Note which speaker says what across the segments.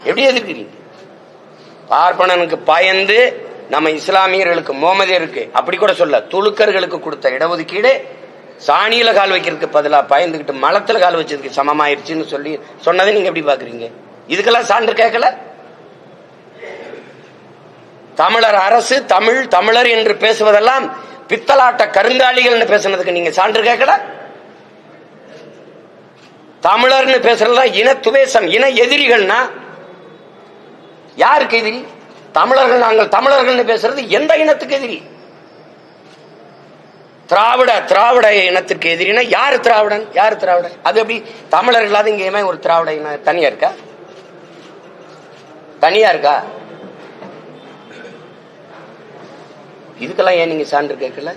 Speaker 1: எப்படி எதிர்க்கிறீங்க? பார்ப்பனனுக்கு பயந்து நம்ம இஸ்லாமியர்களுக்கு மோமதியருக்கு அப்படி கூட சொல்ல துலுக்கர்களுக்கு கொடுத்த இடஒதுக்கீடு சாணியில கால் வைக்கிறதுக்கு பதிலா பயந்துகிட்டு மலத்துல கால் வச்சதுக்கு சமமாயிருச்சுன்னு சொல்லி சொன்னதை நீங்க எப்படி பாக்குறீங்க இதுக்கெல்லாம் சான்று கேட்கல? தமிழர் அரசு தமிழ் தமிழர் என்று பேசுவதெல்லாம் பித்தலாட்ட கருங்காலிகள் பேசுனதுக்கு நீங்க சான்று கேட்கல? தமிழர்னு பேசுறதா இன துவேசம் இன எதிரிகள்னா யாருக்கு எதிரி? தமிழர்கள் நாங்கள் தமிழர்கள் பேசுறது எந்த இனத்துக்கு எதிரி? திராவிட திராவிட இனத்திற்கு எதிரினா யார் திராவிடன்? யார் திராவிடன்? அது எப்படி? தமிழர் இல்லாத இங்கேயுமே ஒரு திராவிட இனம் தனியா இருக்கா? தனியா இருக்கா? இதுக்கெல்லாம் ஏன் நீங்க சான்று கேட்கல?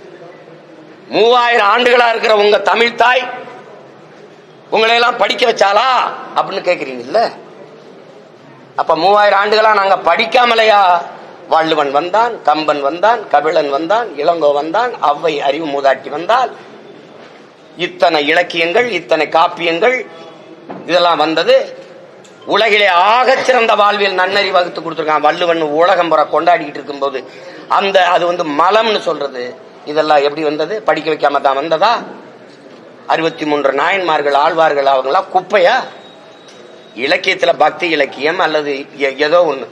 Speaker 1: மூவாயிரம் ஆண்டுகளா இருக்கிற உங்க தமிழ் தாய் உங்களை எல்லாம் படிக்க வச்சாலா அப்படின்னு கேக்குறீங்கல்ல? அப்ப மூவாயிரம் ஆண்டுகளா நாங்க படிக்காமலையா? வள்ளுவன் வந்தான் கம்பன் வந்தான் கபிலன் வந்தான் இளங்கோ வந்தான் அவ்வை அறிவு மூதாட்டி வந்தால் இத்தனை இலக்கியங்கள் இத்தனை காப்பியங்கள் இதெல்லாம் வந்தது. உலகிலே ஆகச் சிறந்த வாழ்வில் நன்னறி வகுத்து கொடுத்துருக்கான். வள்ளுவன் உலகம் புற கொண்டாடிக்கிட்டு இருக்கும்போது அந்த அது வந்து மலம்னு சொல்றது. இதெல்லாம் எப்படி வந்தது? படிக்க வைக்காம தான் வந்ததா? அறுபத்தி மூன்று நாயன்மார்கள் ஆழ்வார்கள் அவங்களாம் குப்பையா? இலக்கியத்துல பக்தி இலக்கியம் அல்லது எ- ஏதோ ஒண்ணு.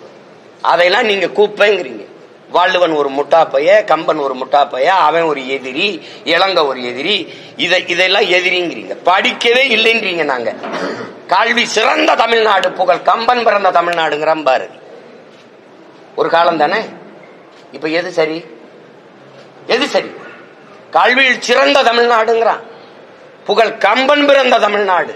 Speaker 1: அதையெல்லாம் நீங்க குப்பைங்கிறீங்க வள்ளுவன் ஒரு முட்டாப்பைய கம்பன் ஒரு முட்டாப்பைய அவன் ஒரு எதிரி இளங்க ஒரு எதிரி இதை இதெல்லாம் எதிரிங்கிறீங்க. படிக்கவே இல்லைங்கிறீங்க நாங்க. கல்வி சிறந்த தமிழ்நாடு புகழ் கம்பன் பிறந்த தமிழ்நாடுங்கிற பாரதி ஒரு காலம் தானே? இப்ப எது சரி? எது சரி? கல்வியில் சிறந்த தமிழ்நாடுங்கிறான் புகழ் கம்பன் பிறந்த தமிழ்நாடு.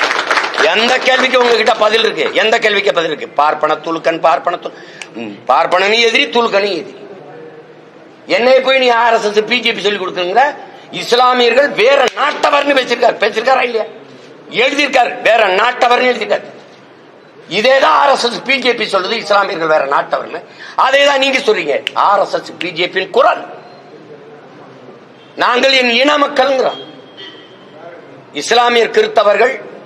Speaker 1: எந்த கேள்விக்கு உங்ககிட்ட பதில் இருக்கு? எந்த கேள்விக்கு பதில் இருக்கு? பார்ப்பன துலுக்கன் பார்ப்பன துல்- எதிரி துலுக்கனும் எதிரி. என்னை போய் நீ ஆர்எஸ்எஸ் பிஜேபி சொல்லி கொடுக்குங்க இஸ்லாமியர்கள் வேற நாட்டவர்னு பேசிருக்காரு. பேசிருக்காரா இல்லையா? எழுதியிருக்காரு. வேற நாட்டவர்னு எழுதியிருக்காரு. இதேதான் ஆர்எஸ்எஸ் பிஜேபி சொல்றது இஸ்லாமியர்கள் வேற நாட்டவர்னு. அதே தான் நீங்க சொல்றீங்க. ஆர்எஸ்எஸ் பிஜேபியின் குரல். நாங்கள் என் இன மக்கள்ங்கிறோம். இஸ்லாமியர் கிறித்தவர்கள்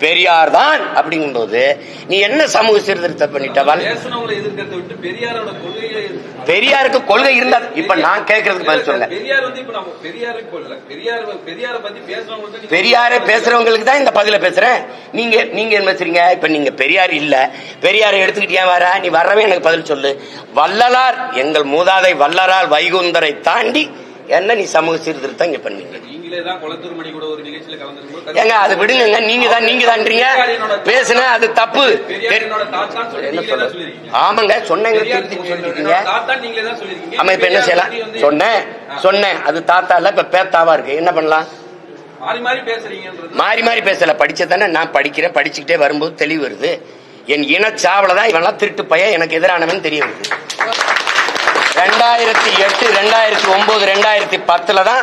Speaker 1: பெரியார் தான் அப்படிங்கும்போது நீ என்ன சமூக சீர்திருத்தம்
Speaker 2: எதிர்த்து-
Speaker 1: பெரியாருக்கு கொள்கை இருந்தா இப்ப நான் கேட்கறதுக்கு பதில் சொல்ல
Speaker 2: பெரியார் பேசுறவங்களுக்கு
Speaker 1: தான் இந்த பதில பேசுறேன். நீங்க நீங்க என்ன பேசுறீங்க? இப்ப நீங்க பெரியார் இல்ல. பெரியாரை எடுத்துக்கிட்டு ஏன் வர? நீ வரவே எனக்கு பதில் சொல்லு. வள்ளலார் எங்கள் மூதாதை வல்லரால் வைகுந்தரை தாண்டி என்ன நீ சமூக சீர்திருத்தம் இங்க பண்ணீங்க ஏங்க அது விடுங்க நீங்க தான் நீங்க தான்றீங்க பேசுன அது தப்பு.
Speaker 2: சொல்லி
Speaker 1: ஆமாங்க சொன்னேங்க திருத்தி சொல்லிருக்கீங்க. ஆமா இப்ப என்ன செய்யலாம்? சொன்னேன் சொன்னேன். அது தாத்தா இல்ல இப்ப பேத்தாவா இருக்கு. என்ன பண்ணலாம்?
Speaker 2: மாறி மாறி
Speaker 1: பேசல. படிச்சதானே நான் படிக்கிறேன். படிச்சுக்கிட்டே வரும்போது தெளிவு வருது. என் இனச்சாவல தான் இவன்லாம் திருட்டு பையன். எனக்கு எதிரானவன் தெரிய வருது ரெண்டாயிரத்தி எட்டு ரெண்டாயிரத்தி ஒன்பது ரெண்டாயிரத்தி பத்துல தான்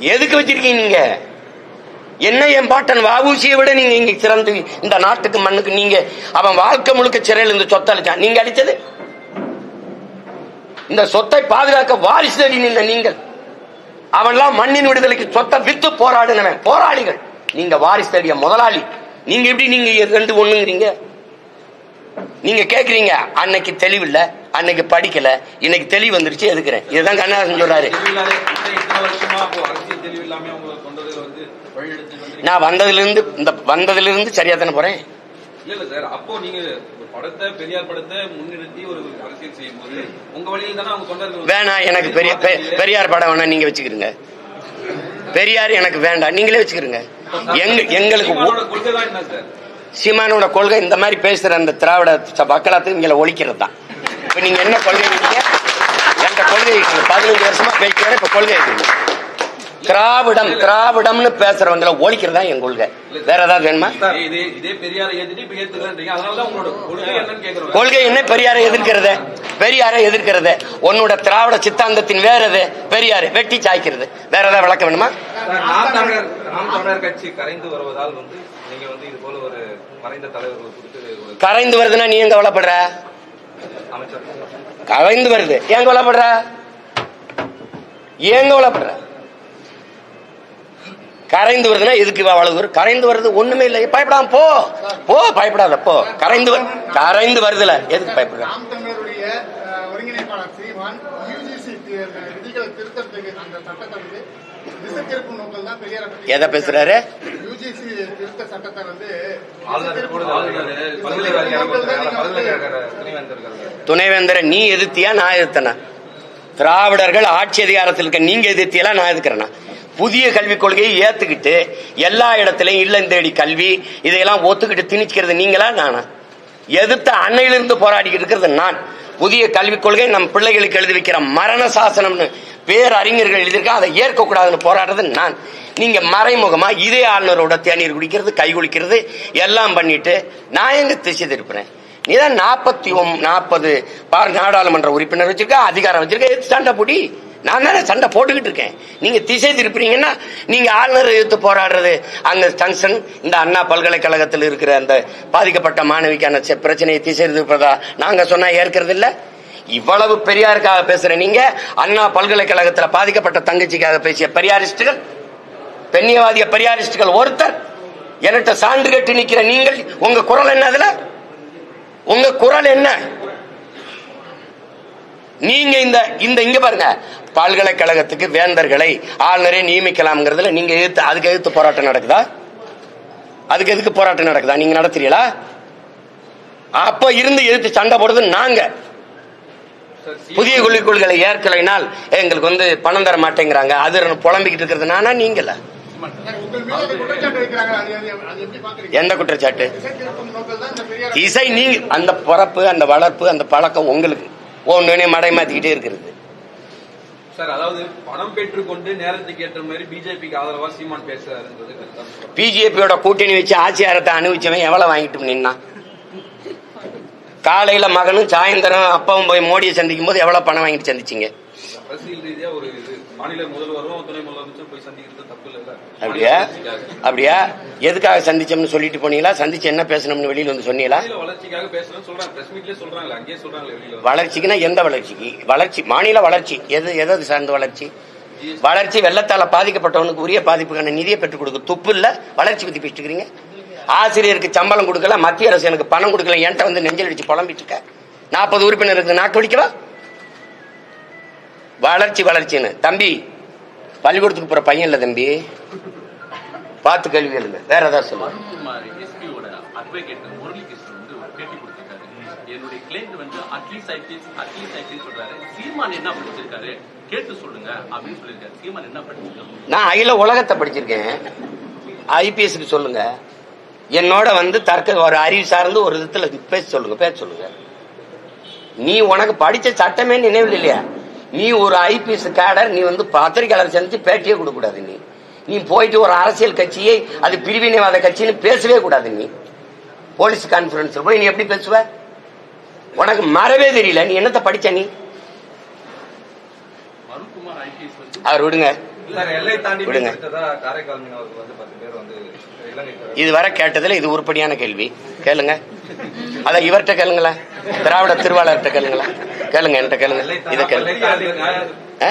Speaker 1: எதுக்கு வச்சிருக்கீங்க நீங்க? என்ன என் பாட்டன் வாவூசியை விட நீங்க இங்க சிறந்து இந்த நாட்டுக்கு மண்ணுக்கு நீங்க அவன் வாழ்க்கை முழுக்க சிறையில் இருந்து சொத்தை அழிச்சான் நீங்க அடிச்சது இந்த சொத்தை பாதுகாக்க வாரிசு தேடி நின்ற நீங்கள். அவன்லாம் மண்ணின் விடுதலைக்கு சொத்தை வித்து போராடினவன். போராளிகள். நீங்க வாரிசு தேடிய முதலாளி. நீங்க எப்படி நீங்க ரெண்டு ஒண்ணுங்கிறீங்க? நீங்க கேக்குறீங்க. அன்னைக்கு தெளிவில்ல அன்னைக்கு படிக்கல இன்னைக்கு தெளிவு வந்துருச்சு எதுக்குறேன்? இதுதான் கண்ணாசன் சொல்றாரு.
Speaker 2: தெளிவு
Speaker 1: நான் வந்ததுல இருந்து இந்த வந்ததுல இருந்து சரியா தானே போறேன்? வேணாம் எனக்கு பெரிய பெரியார் படம் வேணா நீங்க வச்சுக்கிறீங்க பெரியார் எனக்கு வேண்டாம் நீங்களே வச்சுக்கிறீங்க எங்க எங்களுக்கு
Speaker 2: சீமானோட கொள்கை
Speaker 1: இந்த மாதிரி பேசுற அந்த திராவிட இங்களை ஒழிக்கிறது தான் இப்ப நீங்க என்ன கொள்கை என்கிட்ட கொள்கை பதினஞ்சு வருஷமா பேசுறேன் இப்ப கொள்கை திராவிடம் திராவிடம்னு பேசுறவங்களை ஒழிக்கிறது என் கொள்கை. வேற ஏதாவது வேணுமா?
Speaker 2: கொள்கை
Speaker 1: என்ன? பெரியாரை எதிர்க்கிறது. பெரியாரை எதிர்க்கிறது. உன்னோட திராவிட சித்தாந்தத்தின் வேற எது? பெரியாரு வெட்டி சாய்க்கிறது. வேற ஏதாவது விளக்க வேணுமா?
Speaker 3: நாம் தமிழர் கட்சி கரைந்து வருவதால் வந்து நீங்க வந்து இது போல ஒரு மறைந்த தலைவர்கள் குறித்து ஒரு
Speaker 1: கரைந்து வருதுன்னா நீ எங்க கவலைப்படுற? கரைந்து வருது. ஏன் கவலைப்படுற? ஏன் கவலைப்படுற? கரைந்து வருதுன்னா எதுக்கு அவ்வளவு தூரம்? கரைந்து வருது ஒண்ணுமே இல்லை. பயப்படாம போ. போ பயப்படாத. போ. கரைந்து வரு- கரைந்து வருதுல. எதுக்கு பயப்படுற? எதை பேசுறாரு?
Speaker 4: திருத்த சட்டத்தை வந்து
Speaker 3: துணைவேந்தர்
Speaker 1: நீ எதிர்த்தியா நான் எதிர்த்தனா? திராவிடர்கள் ஆட்சி அதிகாரத்தில் இருக்க நீங்க எதிர்த்தியெல்லாம் நான் எதிர்க்கிறேனா? புதிய கல்விக் கொள்கையை ஏத்துக்கிட்டு எல்லா இடத்துலயும் இல்லம் தேடி கல்வி இதையெல்லாம் ஒத்துக்கிட்டு திணிக்கிறது நீங்களா நானா? எதிர்த்த அன்னையிலிருந்து போராடிக்கிட்டு இருக்கிறது நான். புதிய கல்விக் கொள்கை நம் பிள்ளைகளுக்கு எழுதி வைக்கிற மரண சாசனம்னு பேரறிஞர்கள் எழுதியிருக்கா அதை ஏற்கக்கூடாதுன்னு போராடுறது நான். நீங்க மறைமுகமா இதே ஆளுநரோட தேநீர் குடிக்கிறது கை குளிக்கிறது எல்லாம் பண்ணிட்டு நான் எங்க திசை திருப்புறேன்? நீதான் நாற்பத்தி ஒம் நாற்பது பார் நாடாளுமன்ற உறுப்பினர் வச்சிருக்க அதிகாரம் வச்சிருக்க எடுத்து சண்டை போடி? நான் தானே சண்டை போட்டுக்கிட்டு இருக்கேன். நீங்க திசை திருப்புறீங்கன்னா நீங்க ஆளுநர் எதிர்த்து போராடுறது அங்க ஜங்ஷன் இந்த அண்ணா பல்கலைக்கழகத்தில் இருக்கிற அந்த பாதிக்கப்பட்ட மாணவிக்கான பிரச்சனையை திசை திருப்பதா நாங்க சொன்னா ஏற்கிறது இல்லை இவ்வளவு பெரியாருக்காக பேசுற நீங்க அண்ணா பல்கலைக்கழகத்தில் பாதிக்கப்பட்ட தங்கச்சிக்காக பேசிய பெரியாரிஸ்டுகள் பெண்ணியவாதிய பெரியாரிஸ்டுகள் ஒருத்தர் என்கிட்ட சான்று கட்டி நிக்கிற நீங்கள் உங்க குரல் என்ன அதுல? உங்க குரல் என்ன? நீங்க இந்த இந்த இங்க பாருங்க பல்கலைக்கழகத்துக்கு வேந்தர்களை ஆளுநரை நியமிக்கலாம்ங்கிறதுல நீங்க எதிர்த்து அதுக்கு எதிர்த்து போராட்டம் நடக்குதா? அதுக்கு எதுக்கு போராட்டம் நடக்குதா? நீங்க நடத்துறீங்களா? அப்ப இருந்து எதிர்த்து சண்டை போடுறது நாங்க. புதிய கொள்கை கொள்கைகளை ஏற்கலைனால் எங்களுக்கு வந்து பணம் தர மாட்டேங்கிறாங்க. அது புலம்பிக்கிட்டு இருக்கிறது. நானா நீங்கள? எந்த குற்றச்சாட்டு? இசை நீங்க அந்த பிறப்பு அந்த வளர்ப்பு அந்த பழக்கம் உங்களுக்கு ஒன்னு மடை மாத்திக்கிட்டே இருக்கிறது.
Speaker 2: சார் அதாவது பணம் பெற்றுக்கொண்டு நேரத்துக்கு ஏற்ற மாதிரி பிஜேபிக்கு ஆதரவா சீமான் பேசுறாருன்றது கருத்தா? சொல்றேன்.
Speaker 1: பிஜேபியோட கூட்டணி வச்சு ஆட்சியாரத்தை அனுபவிச்சவன் எவ்வளவு வாங்கிட்டு நின்னா காலையில மகனும் சாயந்தரம் அப்பாவும் போய் மோடியை சந்திக்கும் போது எவ்வளவு பணம் வாங்கிட்டு சந்திச்சீங்க? அப்படியா? அப்படியா? எதுக்காக சந்திச்சோம்னு சொல்லிட்டு போனீங்களா? சந்திச்சு என்ன பேசணும்னு வெளியில வந்து சொன்னீங்களா? வளர்ச்சிக்குன்னா எந்த வளர்ச்சிக்கு? வளர்ச்சி மாநில வளர்ச்சி. எது எது சார்ந்த வளர்ச்சி? வளர்ச்சி வெள்ளத்தால பாதிக்கப்பட்டவனுக்கு உரிய பாதிப்புக்கான நிதியை பெற்றுக் கொடுக்க துப்பு இல்ல? வளர்ச்சி பத்தி பேசிட்டு ஆசிரியருக்கு சம்பளம் கொடுக்கல மத்திய அரசு எனக்கு பணம் கொடுக்கல என்கிட்ட வந்து நெஞ்சல் அடிச்சு புலம்பிட்டு இருக்க நாற்பது உறுப்பினருக்கு நாக்கு வலிக்கவா வளர்ச்சி வளர்ச்சின்னு. தம்பி பள்ளிக்கூடத்துக்கு போற பையன் இல்ல தம்பி. பார்த்து கேள்வி கேளுங்க. வேற ஏதாவது சொல்லுங்க.
Speaker 5: என்னுடைய கிளைண்ட் வந்து அட்லீஸ்ட் ஐபிஎஸ் அட்லீஸ்ட் ஐபிஎஸ் சொல்றாரு சீமான் என்ன படிச்சிருக்காரு கேட்டு சொல்லுங்க அப்படின்னு சொல்லியிருக்காரு சீமான் என்ன படிச்சிருக்காரு
Speaker 1: நான் அகில உலகத்தை படிச்சிருக்கேன் ஐபிஎஸ்க்கு சொல்லுங்க. என்னோட வந்து தர்க்க ஒரு அறிவு சார்ந்து ஒரு விதத்துல பேச சொல்லுங்க பேச சொல்லுங்க. நீ உனக்கு படிச்ச சட்டமே நினைவில் இல்லையா? நீ ஒரு ஐபிஎஸ் கேடர் நீ வந்து பத்திரிகையாளர் சந்திச்சு பேட்டியே கொடுக்க கூடாது நீ. நீ போயிட்டு ஒரு அரசியல் கட்சியை அது பிரிவினைவாத கட்சின்னு பேசவே கூடாது நீ. போலீஸ் கான்ஃபரன்ஸ்ல போய் நீ எப்படி பேசுவ? உனக்கு மறவே தெரியல நீ என்னத்த படிச்ச நீ?
Speaker 5: அருண்குமார் ஐபிஎஸ் வந்து
Speaker 1: அவர் விடுங்க. விடுங்க. இதுவரை கேட்டதுல இது உருப்படியான கேள்வி. கேளுங்க. அத இவர்கிட்ட கேளுங்களேன். திராவிட திருவாளர்கிட்ட கேளுங்களேன். கேளுங்க என்கிட்ட கேளுங்க. இதை கேளுங்க
Speaker 3: எல்லை தாண்டி
Speaker 1: ஆ?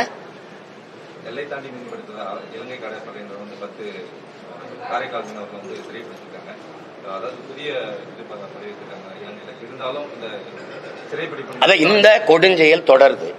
Speaker 3: எல்லை தாண்டி மீன்பிடித்ததா இலங்கை கடற்படையினர் வந்து பத்து காரைக்கால் மீனவர்கள் வந்து சிறைப்பிடிச்சிருக்காங்க அதாவது புதிய இது ப- பதிவிட்டிருக்காங்க இலங்கையில இருந்தாலும் இந்த சிறைப்பிடிப்பு
Speaker 1: அத இந்த கொடுஞ்செயல் தொடருது.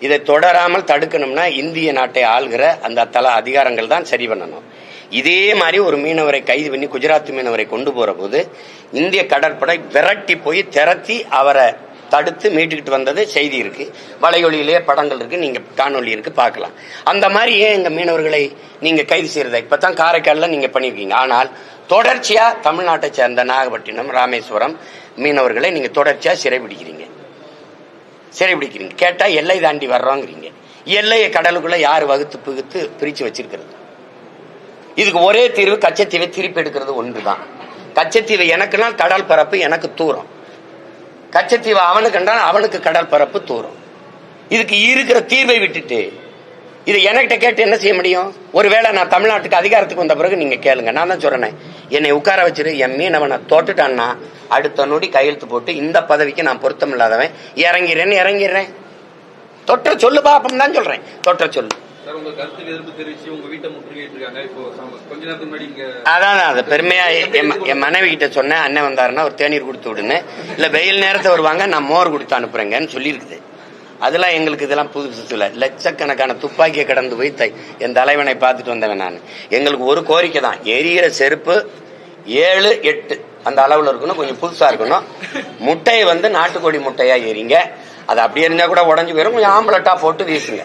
Speaker 1: இதை தொடராமல் தடுக்கணும்னா இந்திய நாட்டை ஆள்கிற அந்த தல அதிகாரங்கள் தான் சரி பண்ணணும். இதே மாதிரி ஒரு மீனவரை கைது பண்ணி குஜராத் மீனவரை கொண்டு போற போது இந்திய கடற்படை விரட்டி போய் திரட்டி அவரை தடுத்து மீட்டுக்கிட்டு வந்தது செய்தி இருக்கு. வலையொலியிலே படங்கள் இருக்கு. நீங்க காணொலி இருக்கு. பார்க்கலாம். அந்த மாதிரி ஏன் எங்க மீனவர்களை நீங்க கைது செய்யறதை? இப்பதான் காரைக்கால்ல நீங்க பண்ணியிருக்கீங்க ஆனால் தொடர்ச்சியா தமிழ்நாட்டை சேர்ந்த நாகப்பட்டினம் ராமேஸ்வரம் மீனவர்களை நீங்க தொடர்ச்சியா சிறைபிடிக்கிறீங்க சிறைபிடிக்கிறீங்க கேட்டா எல்லை தாண்டி வர்றோங்கிறீங்க. எல்லையை கடலுக்குள்ள யார் வகுத்து புகுத்து பிரிச்சு வச்சிருக்கிறது? இதுக்கு ஒரே தீர்வு கச்சத்தீவை திருப்பி எடுக்கிறது ஒன்றுதான். கச்சத்தீவை எனக்குன்னா கடல் பரப்பு எனக்கு தூரம். கச்சத்தீவை அவனுக்கு அவனுக்கு கடல் பரப்பு தூரம். இதுக்கு இருக்கிற தீர்வை விட்டுட்டு இது என்கிட்ட கேட்டு என்ன செய்ய முடியும்? ஒருவேளை நான் தமிழ்நாட்டுக்கு அதிகாரத்துக்கு வந்த பிறகு நீங்க கேளுங்க. நான் தான் சொல்றேன். என்னை உட்கார வச்சிரு என் மீனவனை தோட்டுட்டான்னா அடுத்த நொடி கையெழுத்து போட்டு இந்த பதவிக்கு நான் பொருத்தம் இல்லாதவன் இறங்கிறேன்னு இறங்கிடுறேன் தொற்ற சொல்லு பாப்பம் தான் சொல்றேன். தொற்ற சொல்லு.
Speaker 2: சார் உங்க கருத்துக்கு எதிர்ப்பு தெரிவிச்சு உங்க வீட்டை முற்றுகையிட்டு இருக்காங்க இப்போ கொஞ்ச நேரத்துக்கு முன்னாடி இங்க
Speaker 1: அதான் அது பெருமையா என் என் மனைவி கிட்ட சொன்னேன் அண்ணன் வந்தாருன்னா ஒரு தேநீர் கொடுத்து விடுன்னு. இல்ல வெயில் நேரத்தை வருவாங்க நான் மோர் கொடுத்து அனுப்புறேங்கன்னு சொல்லியிருக்குது. அதெல்லாம் எங்களுக்கு இதெல்லாம் புதுசு இல்லை லட்சக்கணக்கான துப்பாக்கியை கடந்து போய் தை- என் தலைவனை பார்த்துட்டு வந்தவன் நான். எங்களுக்கு ஒரு கோரிக்கை தான். எரியிற செருப்பு ஏழு எட்டு அந்த அளவில் இருக்கணும் கொஞ்சம் புதுசாக இருக்கணும். முட்டையை வந்து நாட்டுக்கோழி முட்டையாக எரிங்க. அது அப்படியே இருந்தால் கூட உடஞ்சி போயிடும் கொஞ்சம் ஆம்பளட்டா போட்டு வீசுங்க.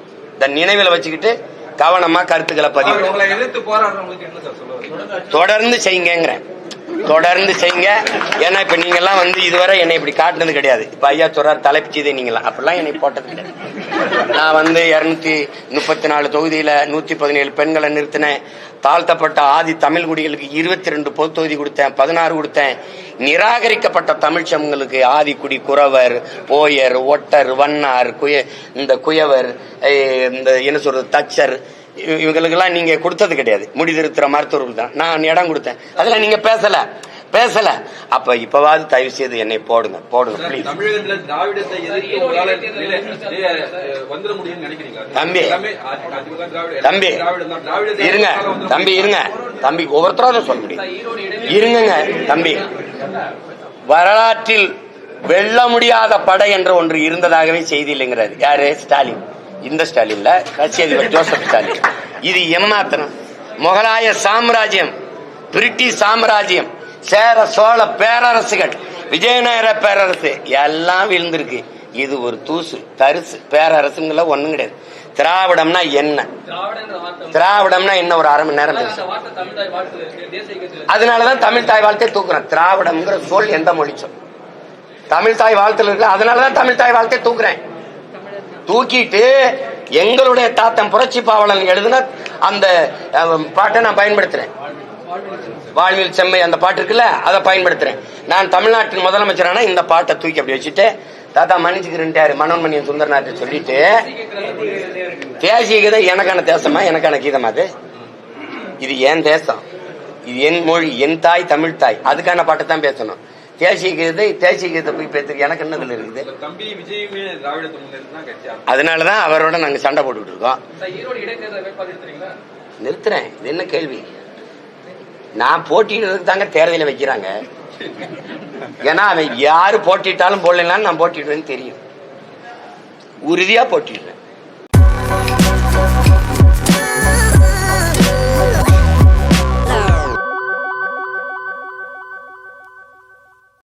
Speaker 1: இந்த நினைவில் வச்சுக்கிட்டு கவனமா கருத்துக்களை பதிவு தொடர்ந்து செய்யுங்கிறேன் தொடர்ந்து செய்யுங்க. ஏன்னா இப்ப நீங்க எல்லாம் வந்து இதுவரை என்னை இப்படி காட்டுனது கிடையாது. இப்ப ஐயா சொல்றாரு தலைப்பு செய்தே நீங்களாம் அப்படிலாம் என்னை போட்டது கிடையாது. நான் வந்து இருநூத்தி முப்பத்தி நாலு தொகுதியில நூத்தி பதினேழு பெண்களை நிறுத்தினேன். தாழ்த்தப்பட்ட ஆதி தமிழ் குடிகளுக்கு இருபத்தி ரெண்டு பொது தொகுதி கொடுத்தேன் பதினாறு கொடுத்தேன். நிராகரிக்கப்பட்ட தமிழ் சமங்களுக்கு ஆதிக்குடி குறவர் போயர் ஒட்டர் வண்ணார் குய இந்த குயவர் இந்த என்ன சொல்றது தச்சர் இவ- இவங்களுக்கெல்லாம் நீங்க கொடுத்தது கிடையாது. முடிதிருத்துற மருத்துவர்கள் தான். நான் இடம் கொடுத்தேன். அதெல்லாம் நீங்க பேசல. பேசல. அப்ப இப்பவாவது தயவு செய்து என்னை போடுங்க போடுங்க தம்பி. தம்பி. இருங்க. தம்பி. இருங்க. தம்பி ஒவ்வொருத்தரும் சொல்ல முடியும். இருங்கங்க தம்பி. வரலாற்றில் வெல்ல முடியாத படை என்ற ஒன்று இருந்ததாகவே செய்தி இல்லைங்கிறாரு. யாரு? ஸ்டாலின். இந்த ஸ்டாலின்ல? கட்சி அதிபர் ஜோசப் ஸ்டாலின். இது ஏமாத்தனம் முகலாய சாம்ராஜ்யம் பிரிட்டிஷ் சாம்ராஜ்யம் சேர சோழ பேரரசுகள் விஜயநகர பேரரசு எல்லாம் விழுந்திருக்கு. இது ஒரு தூசு தரிசு பேரரசுங்கள ஒண்ணும் கிடையாது. திராவிடம்னா என்ன? திராவிடம்னா என்ன ஒரு அரை மணி நேரம் அதனாலதான் தமிழ் தாய் வாழ்த்தை தூக்குறேன் திராவிடம்ங்கிற சொல் எந்த மொழி சொல்? தமிழ் தாய் வாழ்த்துல இருக்கு அதனாலதான் தமிழ் தாய் வாழ்த்தை தூக்குறேன். தூக்கிட்டு எங்களுடைய தாத்தன் புரட்சி பாவலன் எழுதின அந்த பாட்டை நான் பயன்படுத்துறேன். வாழ்வில் செம்மை அந்த பாட்டு இருக்குல்ல அதை பயன்படுத்துறேன். நான் தமிழ்நாட்டின் முதலமைச்சரான இந்த பாட்டை தூக்கி அப்படி வச்சுட்டு தாத்தா மன்னிச்சுக்கிறேன்ட்டாரு மனோன்மணியன் சுந்தரநாட்டை சொல்லிட்டு தேசிய கீதம் எனக்கான தேசமா எனக்கான கீதமா அது? இது என் தேசம். இது என் மொழி என் தாய் தமிழ் தாய். அதுக்கான பாட்டை தான் பேசணும். தேசிய கீதத்தை தேசிய கீதத்தை போய் பேசுறது எனக்கு என்னதுல இருக்குது. அதனாலதான் அவரோட நாங்க சண்டை போட்டுக்கிட்டு இருக்கோம். நிறுத்துறேன். இது என்ன கேள்வி? நான் போட்டிடுறதுக்கு தாங்க தேர்தலில் வைக்கிறாங்க. ஏன்னா அவன் யாரு போட்டிட்டாலும் போடலாம் நான் போட்டிடுறேன்னு தெரியும். உறுதியா போட்டிடுறேன்